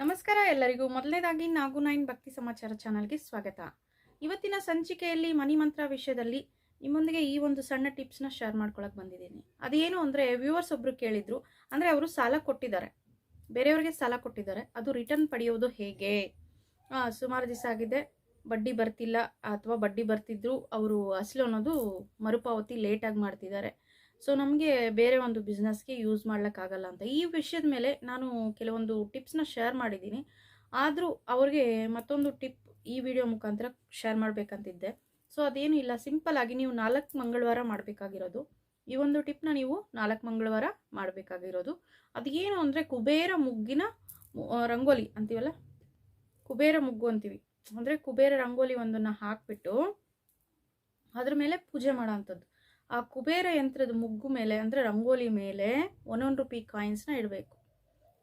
ನಮಸ್ಕಾರ ಎಲ್ಲರಿಗೂ. ಮೊದಲನೇದಾಗಿ ನಾಗು ನೈನ್ ಭಕ್ತಿ ಸಮಾಚಾರ ಚಾನಲ್ಗೆ ಸ್ವಾಗತ. ಇವತ್ತಿನ ಸಂಚಿಕೆಯಲ್ಲಿ ಮನಿ ಮಂತ್ರ ವಿಷಯದಲ್ಲಿ ನಿಮ್ಮೊಂದಿಗೆ ಈ ಒಂದು ಸಣ್ಣ ಟಿಪ್ಸ್ನ ಶೇರ್ ಮಾಡ್ಕೊಳಕ್ಕೆ ಬಂದಿದ್ದೀನಿ. ಅದೇನು ಅಂದರೆ ವ್ಯೂವರ್ಸ್ ಒಬ್ಬರು ಕೇಳಿದ್ರು, ಅಂದರೆ ಅವರು ಸಾಲ ಕೊಟ್ಟಿದ್ದಾರೆ. ಬೇರೆಯವರಿಗೆ ಸಾಲ ಕೊಟ್ಟಿದ್ದಾರೆ. ಅದು ರಿಟರ್ನ್ ಪಡೆಯೋದು ಹೇಗೆ? ಸುಮಾರು ದಿವಸ ಆಗಿದೆ. ಬಡ್ಡಿ ಬರ್ತಿಲ್ಲ, ಅಥವಾ ಬಡ್ಡಿ ಬರ್ತಿದ್ರು, ಅವರು ಅಸಲು ಅನ್ನೋದು ಮರುಪಾವತಿ ಲೇಟಾಗಿ ಮಾಡ್ತಿದ್ದಾರೆ. ಸೊ, ನಮಗೆ ಬೇರೆ ಒಂದು ಬಿಸ್ನೆಸ್ಗೆ ಯೂಸ್ ಮಾಡ್ಲಿಕ್ಕಾಗಲ್ಲ ಅಂತ. ಈ ವಿಷಯದ ಮೇಲೆ ನಾನು ಕೆಲವೊಂದು ಟಿಪ್ಸ್ನ ಶೇರ್ ಮಾಡಿದ್ದೀನಿ. ಆದರೂ ಅವ್ರಿಗೆ ಮತ್ತೊಂದು ಟಿಪ್ ಈ ವಿಡಿಯೋ ಮುಖಾಂತರ ಶೇರ್ ಮಾಡಬೇಕಂತಿದ್ದೆ. ಸೊ, ಅದೇನು ಇಲ್ಲ. ಸಿಂಪಲ್ ಆಗಿ ನೀವು ನಾಲ್ಕು ಮಂಗಳವಾರ ಮಾಡಬೇಕಾಗಿರೋದು. ಈ ಒಂದು ಟಿಪ್ನ ನೀವು ನಾಲ್ಕು ಮಂಗಳವಾರ ಮಾಡಬೇಕಾಗಿರೋದು. ಅದೇನು ಅಂದರೆ ಕುಬೇರ ಮುಗ್ಗಿನ ರಂಗೋಲಿ ಅಂತೀವಲ್ಲ? ಕುಬೇರ ಮುಗ್ಗು ಅಂತೀವಿ. ಅಂದರೆ ಕುಬೇರ ರಂಗೋಲಿ ಒಂದನ್ನು ಹಾಕ್ಬಿಟ್ಟು ಅದ್ರ ಮೇಲೆ ಪೂಜೆ ಮಾಡೋ ಅಂಥದ್ದು. ಆ ಕುಬೇರ ಯಂತ್ರದ ಮುಗ್ಗು ಮೇಲೆ, ಅಂದರೆ ರಂಗೋಲಿ ಮೇಲೆ ಒಂದೊಂದು ರೂಪಾಯಿ ಕಾಯಿನ್ಸ್ನ ಇಡಬೇಕು.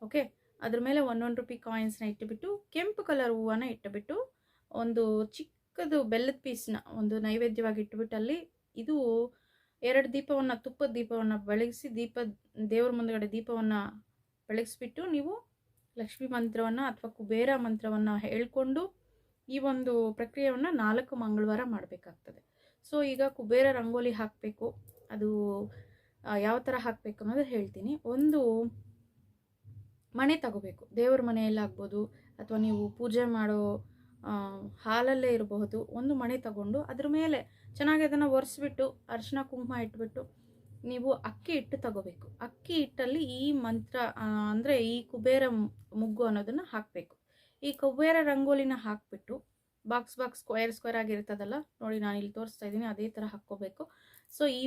ಓಕೆ ಅದ್ರ ಮೇಲೆ ಒಂದೊಂದು ರೂಪಾಯಿ ಕಾಯಿನ್ಸ್ನ ಇಟ್ಟುಬಿಟ್ಟು, ಕೆಂಪು ಕಲರ್ ಹೂವನ್ನ ಇಟ್ಟುಬಿಟ್ಟು, ಒಂದು ಚಿಕ್ಕದು ಬೆಲ್ಲದ ಪೀಸ್ನ ಒಂದು ನೈವೇದ್ಯವಾಗಿ ಇಟ್ಟುಬಿಟ್ಟು ಅಲ್ಲಿ ಇದು ಎರಡು ದೀಪವನ್ನು, ತುಪ್ಪದ ದೀಪವನ್ನು ಬೆಳಗಿಸಿ, ದೀಪ, ದೇವ್ರ ಮುಂದಗಡೆ ದೀಪವನ್ನು ಬೆಳಗಿಸ್ಬಿಟ್ಟು ನೀವು ಲಕ್ಷ್ಮೀ ಮಂತ್ರವನ್ನು ಅಥವಾ ಕುಬೇರ ಮಂತ್ರವನ್ನು ಹೇಳ್ಕೊಂಡು ಈ ಒಂದು ಪ್ರಕ್ರಿಯೆಯನ್ನು ನಾಲ್ಕು ಮಂಗಳವಾರ ಮಾಡಬೇಕಾಗ್ತದೆ. ಸೊ ಈಗ ಕುಬೇರ ರಂಗೋಲಿ ಹಾಕಬೇಕು. ಅದು ಯಾವ ಥರ ಹಾಕಬೇಕು ಅನ್ನೋದು ಹೇಳ್ತೀನಿ. ಒಂದು ಮನೆ ತಗೋಬೇಕು. ದೇವ್ರ ಮನೆಯಲ್ಲಾಗ್ಬೋದು ಅಥವಾ ನೀವು ಪೂಜೆ ಮಾಡೋ ಹಾಲಲ್ಲೇ ಇರಬಹುದು. ಒಂದು ಮಣೆ ತಗೊಂಡು ಅದ್ರ ಮೇಲೆ ಚೆನ್ನಾಗಿ ಅದನ್ನು ಒರೆಸ್ಬಿಟ್ಟು ಅರಿಶಿನ ಕುಂಕುಮ ಇಟ್ಬಿಟ್ಟು, ನೀವು ಅಕ್ಕಿ ಹಿಟ್ಟು ತಗೋಬೇಕು. ಅಕ್ಕಿ ಹಿಟ್ಟಲ್ಲಿ ಈ ಮಂತ್ರ ಅಂದರೆ ಈ ಕುಬೇರ ಮುಗ್ಗು ಅನ್ನೋದನ್ನು ಹಾಕಬೇಕು. ಈ ಕುಬೇರ ರಂಗೋಲಿನ ಹಾಕ್ಬಿಟ್ಟು ಬಾಕ್ಸ್ ಬಾಕ್ಸ್ ಸ್ಕ್ವೇರ್ ಸ್ಕ್ವೇರ್ ಆಗಿರ್ತದಲ್ಲ? ನೋಡಿ ನಾನು ಇಲ್ಲಿ ತೋರಿಸ್ತಾ ಇದ್ದೀನಿ, ಅದೇ ಥರ ಹಾಕ್ಕೋಬೇಕು. ಸೊ ಈ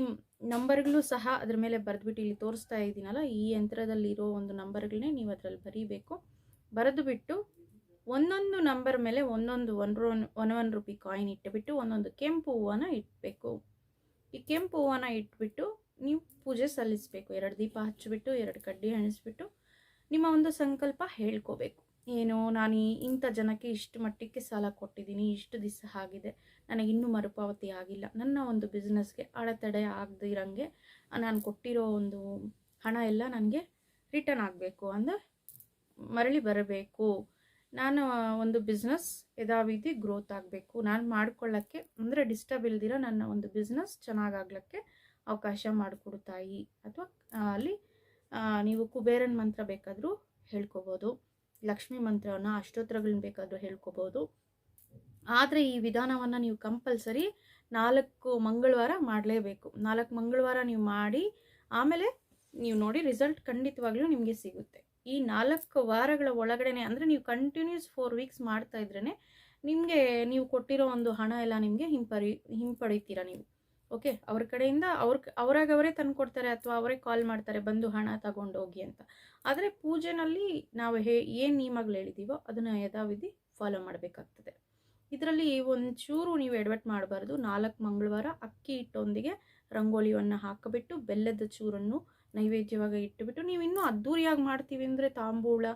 ನಂಬರ್ಗಳು ಸಹ ಅದ್ರ ಮೇಲೆ ಬರೆದ್ಬಿಟ್ಟು ಇಲ್ಲಿ ತೋರಿಸ್ತಾ ಇದ್ದೀನಲ್ಲ, ಈ ಯಂತ್ರದಲ್ಲಿರೋ ಒಂದು ನಂಬರ್ಗಳನ್ನೇ ನೀವು ಅದರಲ್ಲಿ ಬರೀಬೇಕು. ಬರೆದು ಬಿಟ್ಟು ಒಂದೊಂದು ನಂಬರ್ ಮೇಲೆ ಒಂದೊಂದು one one one rupee coin ಇಟ್ಟುಬಿಟ್ಟು ಒಂದೊಂದು ಕೆಂಪು ಹೂವನ್ನ ಇಟ್ಬೇಕು. ಈ ಕೆಂಪು ಹೂವನ್ನ ಇಟ್ಬಿಟ್ಟು ನೀವು ಪೂಜೆ ಸಲ್ಲಿಸಬೇಕು. ಎರಡು ದೀಪ ಹಚ್ಚಿಬಿಟ್ಟು, ಎರಡು ಕಡ್ಡಿ ಎಣಿಸ್ಬಿಟ್ಟು ನಿಮ್ಮ ಒಂದು ಸಂಕಲ್ಪ ಹೇಳ್ಕೋಬೇಕು. ಏನು, ನಾನು ಇಂಥ ಜನಕ್ಕೆ ಇಷ್ಟು ಮಟ್ಟಕ್ಕೆ ಸಾಲ ಕೊಟ್ಟಿದ್ದೀನಿ, ಇಷ್ಟು ದಿವಸ ಆಗಿದೆ, ನನಗೆ ಇನ್ನೂ ಮರುಪಾವತಿ ಆಗಿಲ್ಲ. ನನ್ನ ಒಂದು ಬಿಸ್ನೆಸ್ಗೆ ಅಡೆತಡೆ ಆಗದಿರಂಗೆ ನಾನು ಕೊಟ್ಟಿರೋ ಒಂದು ಹಣ ಎಲ್ಲ ನನಗೆ ರಿಟರ್ನ್ ಆಗಬೇಕು ಅಂದರೆ ಮರಳಿ ಬರಬೇಕು. ನಾನು ಒಂದು ಬಿಸ್ನೆಸ್ ಯಥಾವಿಧಿ ಗ್ರೋತ್ ಆಗಬೇಕು. ನಾನು ಮಾಡ್ಕೊಳ್ಳೋಕ್ಕೆ ಅಂದರೆ ಡಿಸ್ಟರ್ಬ್ ಇಲ್ದಿರೋ ನನ್ನ ಒಂದು ಬಿಸ್ನೆಸ್ ಚೆನ್ನಾಗಾಗ್ಲಿಕ್ಕೆ ಅವಕಾಶ ಮಾಡಿಕೊಡ್ತಾಯಿ ಅಥವಾ ಅಲ್ಲಿ ನೀವು ಕುಬೇರನ್ ಮಂತ್ರ ಬೇಕಾದರೂ ಹೇಳ್ಕೊಬೋದು. ಲಕ್ಷ್ಮೀ ಮಂತ್ರವನ್ನು ಅಷ್ಟೋತ್ರಗಳನ್ನ ಬೇಕಾದರೂ ಹೇಳ್ಕೋಬೋದು. ಆದರೆ ಈ ವಿಧಾನವನ್ನು ನೀವು ಕಂಪಲ್ಸರಿ ನಾಲ್ಕು ಮಂಗಳವಾರ ಮಾಡಲೇಬೇಕು. ನಾಲ್ಕು ಮಂಗಳವಾರ ನೀವು ಮಾಡಿ, ಆಮೇಲೆ ನೀವು ನೋಡಿ ರಿಸಲ್ಟ್ ಖಂಡಿತವಾಗ್ಲೂ ನಿಮಗೆ ಸಿಗುತ್ತೆ. ಈ ನಾಲ್ಕು ವಾರಗಳ ಒಳಗಡೆನೆ ಅಂದರೆ ನೀವು ಕಂಟಿನ್ಯೂಸ್ ಫೋರ್ ವೀಕ್ಸ್ ಮಾಡ್ತಾ ಇದ್ರೇ ನಿಮಗೆ ನೀವು ಕೊಟ್ಟಿರೋ ಒಂದು ಹಣ ಎಲ್ಲ ನಿಮಗೆ ಹಿಂಪರಿ, ಹಿಂಪಡಿತೀರ ನೀವು. ಓಕೆ, ಅವ್ರ ಕಡೆಯಿಂದ ಅವ್ರ ಅವರಾಗ ಅವರೇ ತಂದು ಕೊಡ್ತಾರೆ ಅಥವಾ ಅವರೇ ಕಾಲ್ ಮಾಡ್ತಾರೆ, ಬಂದು ಹಣ ತಗೊಂಡೋಗಿ ಅಂತ. ಆದರೆ ಪೂಜೆನಲ್ಲಿ ನಾವು ಹೇ, ಏನು ನಿಯಮಗಳು ಹೇಳಿದ್ದೀವೋ ಅದನ್ನು ಯಥಾವಿಧಿ ಫಾಲೋ ಮಾಡಬೇಕಾಗ್ತದೆ. ಇದರಲ್ಲಿ ಒಂಚೂರು ನೀವು ಎಡವಟ್ ಮಾಡಬಾರ್ದು. ನಾಲ್ಕು ಮಂಗಳವಾರ ಅಕ್ಕಿ ಹಿಟ್ಟೊಂದಿಗೆ ರಂಗೋಲಿಯನ್ನು ಹಾಕಿಬಿಟ್ಟು, ಬೆಲ್ಲದ ಚೂರನ್ನು ನೈವೇದ್ಯವಾಗಿ ಇಟ್ಟುಬಿಟ್ಟು, ನೀವು ಇನ್ನೂ ಅದ್ಧೂರಿಯಾಗಿ ಮಾಡ್ತೀವಿ ಅಂದರೆ ತಾಂಬೂಳ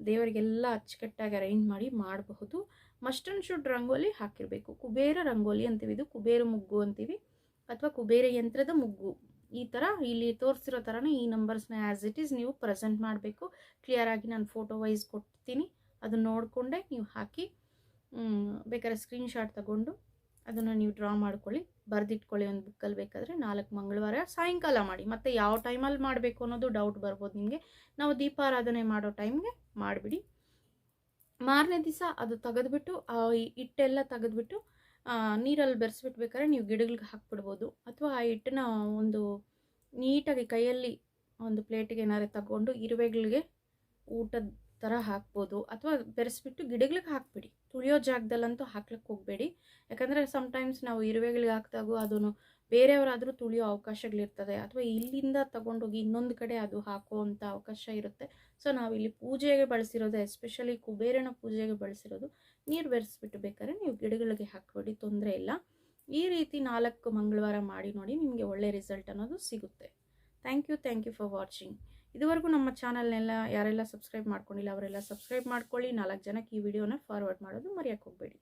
ದೇವರಿಗೆಲ್ಲ ಅಚ್ಚುಕಟ್ಟಾಗಿ ಅರೇಂಜ್ ಮಾಡಿ ಮಾಡಬಹುದು. ಮಸ್ಟನ್ ಶುಡ್ ರಂಗೋಲಿ ಹಾಕಿರಬೇಕು. ಕುಬೇರ ರಂಗೋಲಿ ಅಂತೀವಿ. ಇದು ಕುಬೇರ ಮುಗ್ಗು ಅಂತೀವಿ. ಅಥವಾ ಕುಬೇರ ಯಂತ್ರದ ಮುಗ್ಗು. ಈ ಥರ ಇಲ್ಲಿ ತೋರಿಸಿರೋ ಥರನೇ ಈ ನಂಬರ್ಸ್ನ ಆ್ಯಸ್ ಇಟ್ ಈಸ್ ನೀವು ಪ್ರೆಸೆಂಟ್ ಮಾಡಬೇಕು. ಕ್ಲಿಯರಾಗಿ ನಾನು ಫೋಟೋ ವೈಸ್ ಕೊಡ್ತೀನಿ ಅದನ್ನು ನೋಡಿಕೊಂಡೆ ನೀವು ಹಾಕಿ ಬೇಕಾದ್ರೆ ಸ್ಕ್ರೀನ್ಶಾಟ್ ತಗೊಂಡು ಅದನ್ನು ನೀವು ಡ್ರಾ ಮಾಡ್ಕೊಳ್ಳಿ. ಬರೆದಿಟ್ಕೊಳ್ಳಿ ಒಂದು ಬುಕ್ಕಲ್ಲಿ ಬೇಕಾದರೆ ನಾಲ್ಕು ಮಂಗಳವಾರ ಸಾಯಂಕಾಲ ಮಾಡಿ. ಮತ್ತು ಯಾವ ಟೈಮಲ್ಲಿ ಮಾಡಬೇಕು ಅನ್ನೋದು ಡೌಟ್ ಬರ್ಬೋದು ನಿಮಗೆ. ನಾವು ದೀಪಾರಾಧನೆ ಮಾಡೋ ಟೈಮ್ಗೆ ಮಾಡಿಬಿಡಿ. ಮಾರನೇ ದಿವಸ ಅದು ತೆಗೆದುಬಿಟ್ಟು ಹಿಟ್ಟೆಲ್ಲ ತೆಗೆದ್ಬಿಟ್ಟು ನೀರಲ್ಲಿ ಬೆರೆಸ್ಬಿಟ್ಟು ಬೇಕಾದ್ರೆ ನೀವು ಗಿಡಗಳಿಗೆ ಹಾಕ್ಬಿಡ್ಬೋದು. ಅಥವಾ ಆ ಹಿಟ್ಟನ್ನ ಒಂದು ನೀಟಾಗಿ ಕೈಯಲ್ಲಿ ಒಂದು ಪ್ಲೇಟಿಗೆ ಏನಾದ್ರು ತಗೊಂಡು ಇರುವೆಗಳಿಗೆ ಊಟದ ಥರ ಹಾಕ್ಬೋದು ಅಥವಾ ಬೆರೆಸ್ಬಿಟ್ಟು ಗಿಡಗಳಿಗೆ ಹಾಕ್ಬಿಡಿ. ತುಳಿಯೋ ಜಾಗದಲ್ಲಂತೂ ಹಾಕ್ಲಿಕ್ಕೆ ಹೋಗಬೇಡಿ. ಯಾಕಂದರೆ ಸಮ್ಟೈಮ್ಸ್ ನಾವು ಇರುವೆಗಳಿಗೆ ಹಾಕಿದಾಗ ಅದನ್ನು ಬೇರೆಯವರಾದರೂ ತುಳಿಯೋ ಅವಕಾಶಗಳಿರ್ತದೆ. ಅಥವಾ ಇಲ್ಲಿಂದ ತಗೊಂಡೋಗಿ ಇನ್ನೊಂದು ಕಡೆ ಅದು ಹಾಕುವಂಥ ಅವಕಾಶ ಇರುತ್ತೆ. ಸೊ ನಾವಿಲ್ಲಿ ಪೂಜೆಗೆ ಬಳಸಿರೋದು ಎಸ್ಪೆಷಲಿ ಕುಬೇರನ ಪೂಜೆಗೆ ಬಳಸಿರೋದು, ನೀರು ಬೆರೆಸ್ಬಿಟ್ಟು ಬೇಕಾದ್ರೆ ನೀವು ಗಿಡಗಳಿಗೆ ಹಾಕಬೇಡಿ, ತೊಂದರೆ ಇಲ್ಲ. ಈ ರೀತಿ ನಾಲ್ಕು ಮಂಗಳವಾರ ಮಾಡಿ ನೋಡಿ ನಿಮಗೆ ಒಳ್ಳೆ ರಿಸಲ್ಟ್ ಅನ್ನೋದು ಸಿಗುತ್ತೆ. Thank you thank you for watching ಇದುವರೆಗೂ ನಮ್ಮ ಚಾನಲ್ನೆಲ್ಲ ಯಾರೆಲ್ಲ ಸಬ್ಸ್ಕ್ರೈಬ್ ಮಾಡ್ಕೊಂಡಿಲ್ಲ ಅವರೆಲ್ಲ ಸಬ್ಸ್ಕ್ರೈಬ್ ಮಾಡ್ಕೊಳ್ಳಿ. ನಾಲ್ಕು ಜನಕ್ಕೆ ಈ ವಿಡಿಯೋನ ಫಾರ್ವರ್ಡ್ ಮಾಡೋದು ಮರೆಯೋಕ್ಕೆ ಹೋಗಬೇಡಿ.